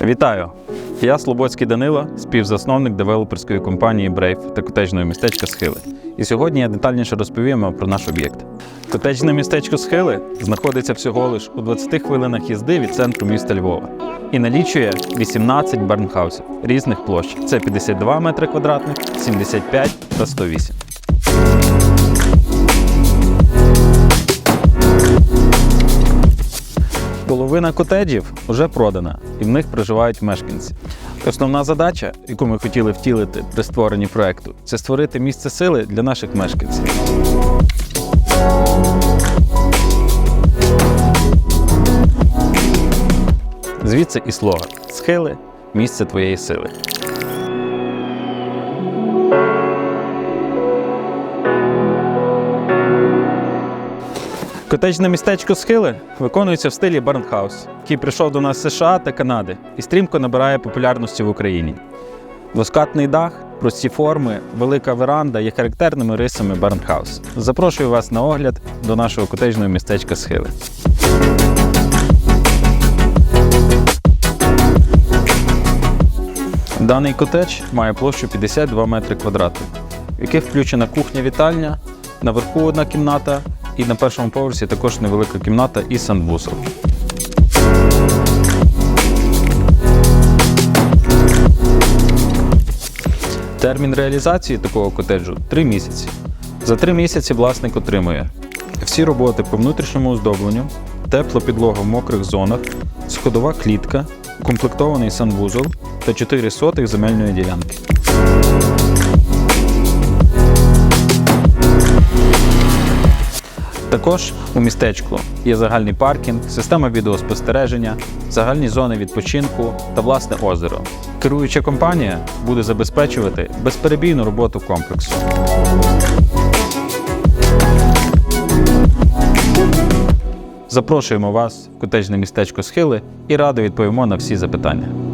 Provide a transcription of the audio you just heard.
Вітаю! Я Слободський Данило, співзасновник девелоперської компанії Brave та котеджного містечка Схили. І сьогодні я детальніше розповім про наш об'єкт. Котеджне містечко Схили знаходиться всього лиш у 20 хвилинах їзди від центру міста Львова і налічує 18 барнхаусів різних площ. Це 52 метри квадратних, 75 та 108. Половина котеджів вже продана, і в них проживають мешканці. Основна задача, яку ми хотіли втілити при створенні проекту, це створити місце сили для наших мешканців. Звідси і слоган Схили місце твоєї сили. Котеджне містечко Схили виконується в стилі Барнхаус, який прийшов до нас з США та Канади і стрімко набирає популярності в Україні. Двоскатний дах, прості форми, велика веранда є характерними рисами Барнхаус. Запрошую вас на огляд до нашого котеджного містечка Схили. Даний котедж має площу 52 метри квадратних, в яких включена кухня-вітальня, наверху одна кімната і на першому поверсі також невелика кімната і санвузол. Термін реалізації такого котеджу 3 місяці. За 3 місяці власник отримує всі роботи по внутрішньому оздобленню, тепла підлога в мокрих зонах, сходова клітка, укомплектований санвузол та 4 сотих земельної ділянки. Також у містечку є загальний паркінг, система відеоспостереження, загальні зони відпочинку та власне озеро. Керуюча компанія буде забезпечувати безперебійну роботу комплексу. Запрошуємо вас в котеджне містечко Схили і радо відповімо на всі запитання.